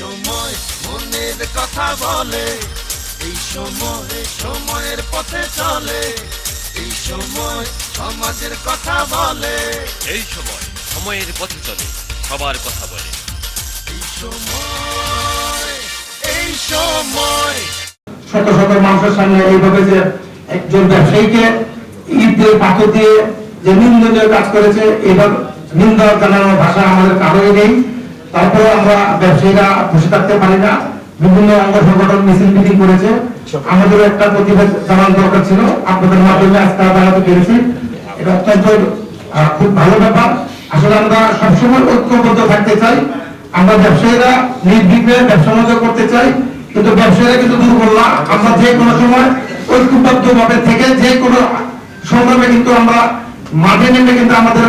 সময় মনের কথা বলে এই সময় সময়ের পথে চলে এই সময় সমাজের কথা বলে। এই সময় সময়ের পথে চলে সবার কথা বলে। এই সময় এই সময়। শত শত মানুষের সামনে এইভাবে যে একজন ব্যবসায়ীকে ইট দিয়ে পাথর দিয়ে যে নিন্দনীয় কাজ করেছে এবার নিন্দা জানানোর ভাষা আমাদের কারোই নেই। তারপরে আমরা ব্যবসায়ীরা বসে থাকতে পারি না। বিভিন্ন অঙ্গ সংগঠন মিছিল মিটিং করেছে। আমাদের একটা প্রতিবাদ জানানোর দরকার ছিল। আপনাদের মাধ্যমে আজকে জানাতে পেরেছি এটা অত্যন্ত খুব ভালো ব্যাপার। আসলে আমরা সবসময় ঐক্যবদ্ধ থাকতে চাই। আমরা ব্যবসায়ীরা নির্বিঘ্নে ব্যবসা বাণিজ্য করতে চাই। কিন্তু ব্যবসায়ীরা কিন্তু দুর্বল না। আমরা যে কোনো সময় ঐক্যবদ্ধ ভাবে থেকে যে কোনো সংগ্রামে কিন্তু আমরা মাঠে নেমে কিন্তু আমাদের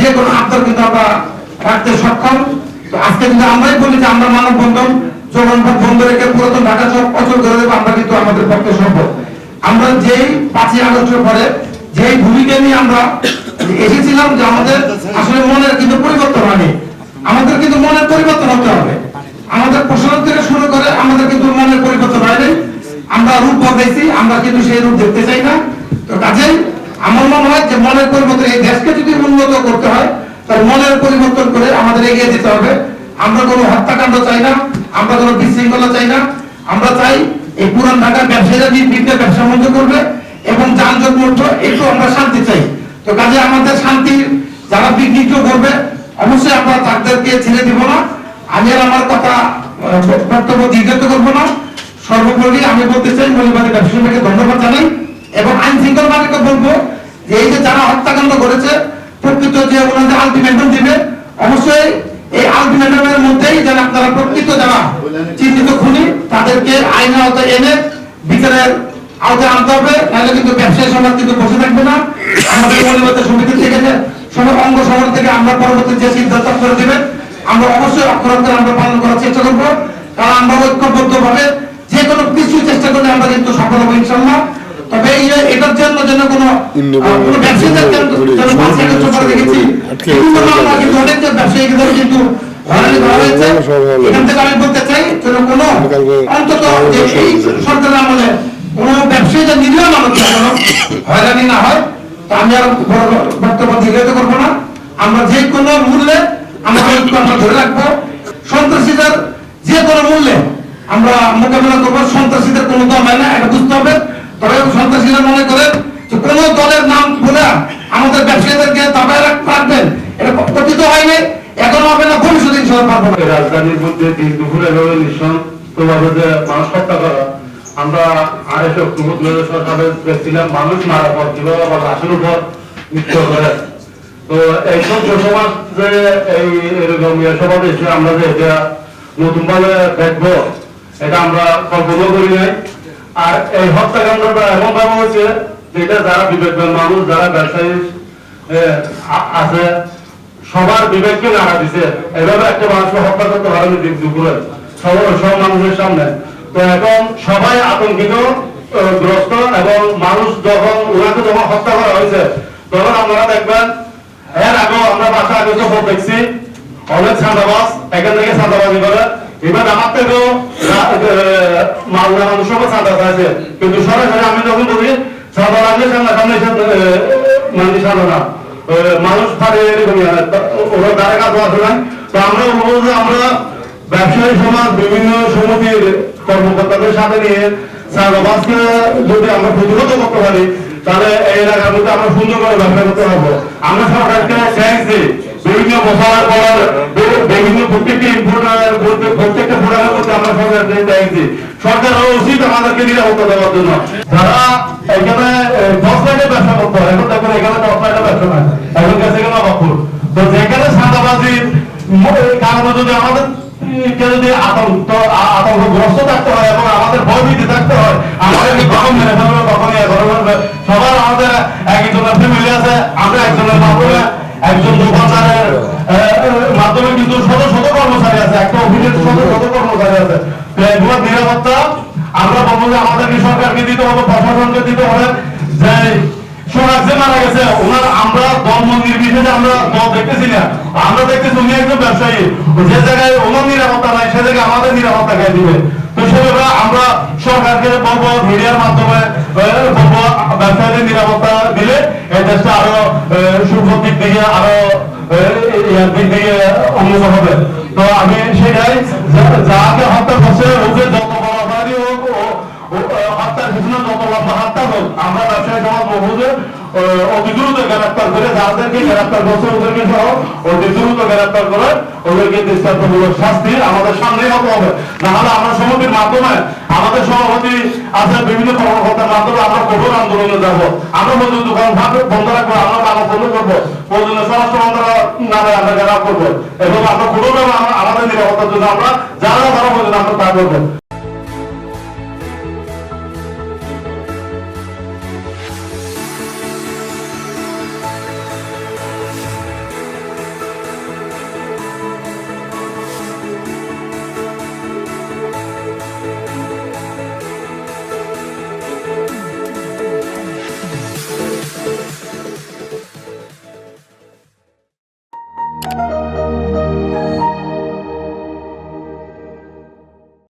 যে কোনো আবদার কিন্তু আমরা রাখতে সক্ষম। আজকে কিন্তু আমরাই বলি যে আমরা মানববন্ধন জগন্নাথ বন্ধ রেখে পুরাতন ঢাকা শহর অচল করে দেবো, আমরা কিন্তু আমাদের পক্ষে সম্ভব। আমরা যেই পাঁচই আগস্টের পরে যেই ভূমিকা নিয়ে আমরা এসেছিলাম যে আমাদের আসলে মনের কিন্তু পরিবর্তন হয়নি, আমাদের কিন্তু মনের পরিবর্তন হতে হবে। আমাদের প্রশাসন থেকে শুরু করে আমাদের কিন্তু মনের পরিবর্তন হয়নি। আমরা রূপ বদলাইছি আমরা কিন্তু সেই রূপ দেখতে চাই না। তো কাজেই আমার মনে হয় যে মনের পরিবর্তন এই দেশকে যদি উন্নত করতে হয় তার মনের পরিবর্তন করে আমাদের এগিয়ে যেতে হবে। আমরা কোনো হত্যাকাণ্ড চাই না, আমরা কোনো বিশৃঙ্খলা চাই না। আমরা চাই এই পুরান ঢাকার ব্যবসায়ীরা নির্বিঘ্নে ব্যবসা বন্ধ করবে এবং যানজট মুক্ত একটু আমরা শান্তি চাই। তো কাজে আমাদের শান্তি যারা বিঘ্নিত করবে, অবশ্যই আমরা তাদেরকে ছেড়ে দিব না। আমি আর আমার কথা বক্তব্য দীর্ঘায়িত করব না। সর্বোপরি আমি বলতে চাই মহিলাবাদী ব্যবসায়ীকে ধন্যবাদ জানাই এবং আইন শৃঙ্খলা বলব যে এই যে যারা হত্যাকাণ্ড করেছে প্রকৃত যে ওনাদের আলটিমেটাম দিবে, অবশ্যই এই আলটিমেটামের মধ্যেই যেন আপনারা প্রকৃত যারা চিহ্নিত খুনি, তাদেরকে আইনের আওতায় এনে বিচারের আওতায় আনতে হবে, নাহলে কিন্তু ব্যবসায়ী সমাজ কিন্তু বসে থাকবে না। আমাদের মহিলাবাদী সমিতি থেকে যে সব অঙ্গ সমাজ থেকে আমরা পরবর্তী যে সিদ্ধান্ত করে দেবেন, আমরা অবশ্যই অক্ষরান্তর আমরা পালন করার চেষ্টা করব। কারণ আমরা ঐক্যবদ্ধ ভাবে যে কোনো কিছু চেষ্টা করলে আমরা কিন্তু সফল হব ইনশাল্লাহ তবে এটার জন্য যেন কোনো ব্যবসায়ীদের কিন্তু অনেক যে ব্যবসায়ীদের কিন্তু হয়রানি করা হয়েছে। এখান থেকে আমি বলতে চাই যেন কোনো অন্তত এই সরকারের আমলে কোনো ব্যবসায়ীরা নিরীহ মানুষ হয়রানি না হয় আমি আর বড় বক্তব্য দীর্ঘায়িত করব না। আমরা যে কোনো মূল্যে আমরা ঐক্য আমরা ধরে রাখব। সন্ত্রাসীদের যে কোনো মূল্যে আমরা মোকাবিলা করব। সন্ত্রাসীদের কোনো দল হয় না এটা বুঝতে হবে। সন্ত্রাসীরা মনে করে যে দলের নাম আমাদের ব্যবসায়ীদেরকে দাবায় এটা কথিত হয়নি হবে না পারব না। রাজধানীর মধ্যে দিন দুপুরে মানুষ হত্যা করা আমরা আড়াইশো অক্টোবর হাজার দেখছিলাম মানুষ মারা পর কীভাবে আবার লাশের উপর মৃত্যু করে তো এই সভ্য সমাজ যে এই এরকম ইয়ে সমাজ এসে আমরা যে এটা নতুন ভাবে দেখব, এটা আমরা কল্পনা করি নাই। আর এই হত্যাকাণ্ডটা এমন ভাবে হয়েছে যেটা যারা বিবেকবান মানুষ, যারা ব্যবসায়ী আছে, সবার বিবেককে নাড়া দিছে। এভাবে একটা মানুষকে হত্যা করতে পারেনি দিন দুপুরে। সব সব মানুষের সামনে। তো এখন সবাই আতঙ্কিত গ্রস্ত এবং মানুষ যখন, ওনাকে যখন হত্যা করা হয়েছে, তখন আপনারা দেখবেন, এর আগেও আমরা বাসা আগে যখন দেখছি, অনেক ছান্দাবাস এখান থেকে ছান্দাবাজি করে। এবার আমার থেকেও মালদা মানুষ সব ছান্দা আছে। কিন্তু সরাসরি আমি যখন বলি ছান্দা লাগলে সামনে সামনে মানে ছান্দা না। আহ, মানুষ পারে এরকমই ওরা দ্বারা কাজ না। তো আমরা বলব যে আমরা ব্যবসায়ী সমাজ বিভিন্ন সমিতির কর্মকর্তাদের সাথে নিয়ে চাঁদাবাসকে যদি আমরা প্রতিরোধ করতে পারি তাহলে এই এলাকার মধ্যে আমরা সুন্দর করে ব্যবসা করতে পারব। আমরা সরকারকে ট্যাক্স দিই। বিভিন্ন মশলার পর বিভিন্ন প্রত্যেকটি প্রত্যেকটা প্রোডাক্টের মধ্যে আমরা সরকারকে ট্যাক্স দিই সরকারের উচিত আমাদেরকে নিরাপত্তা দেওয়ার জন্য। যারা এখানে দশ লাখের ব্যবসা করতে হয় এখন দেখুন এখানে দশ লাখের ব্যবসা নয় এখন কাছে গেলে অবাকুর তো যেখানে সাদাবাজির কারণে যদি আমাদের যদি আতঙ্ক আতঙ্কগ্রস্ত থাকতে হয় এবং আমাদের ভয়ভীতি থাকতে হয়, আমাদের ইয়ে সবার আমাদের একজনের ফ্যামিলি আছে, আমরা একজনের মাধ্যমে একজন দোকানদারের মাধ্যমে কিন্তু শত শত কর্মচারী আছে, একটা অফিসের শত শত কর্মচারী আছে। এগুলোর নিরাপত্তা, আমরা বলব যে আমাদেরকে সরকারকে দিতে হবে, প্রশাসনকে দিতে হবে। যে আমরা ব্যবসায়ী, যে জায়গায় নিরাপত্তা সে জায়গায় আমাদের নিরাপত্তা কে দিবে? তো আমরা সরকারকে বলব, মিডিয়ার মাধ্যমে বলব ব্যবসায়ীদের নিরাপত্তা দিলে এই দেশটা আহ, দিক আরও দিক থেকে উন্নত হবে। তো আমি সেটাই যাকে হত্যা করছে ওকে যত বড় হত্যার পিছনে যত লম্বা হত্যা হোক আমরা ব্যবসায়ী সমাজ আহ, অতি দ্রুত গ্রেপ্তার করে যাদেরকে গ্রেপ্তার করছে ওদেরকে সহ অতি দ্রুত গ্রেপ্তার করে ওদেরকে দৃষ্টান্তমূলক শাস্তি আমাদের সামনেই হতে হবে। নাহলে আমরা সমিতির মাধ্যমে, আমাদের সভাপতি আছে বিভিন্ন কর্মকর্তার মাধ্যমে আমরা কঠোর আন্দোলনে যাব। আমরা ভাগ বন্ধ রাখব, আমরা মানব বন্ধ করব। প্রয়োজনে স্বরাষ্ট্র মন্ত্রণালয় নামে আমরা ঘেরাও করব। এবং আমরা কঠোরভাবে আমাদের নিরাপত্তার জন্য আমরা যারা যারা প্রয়োজন আমরা তা করব।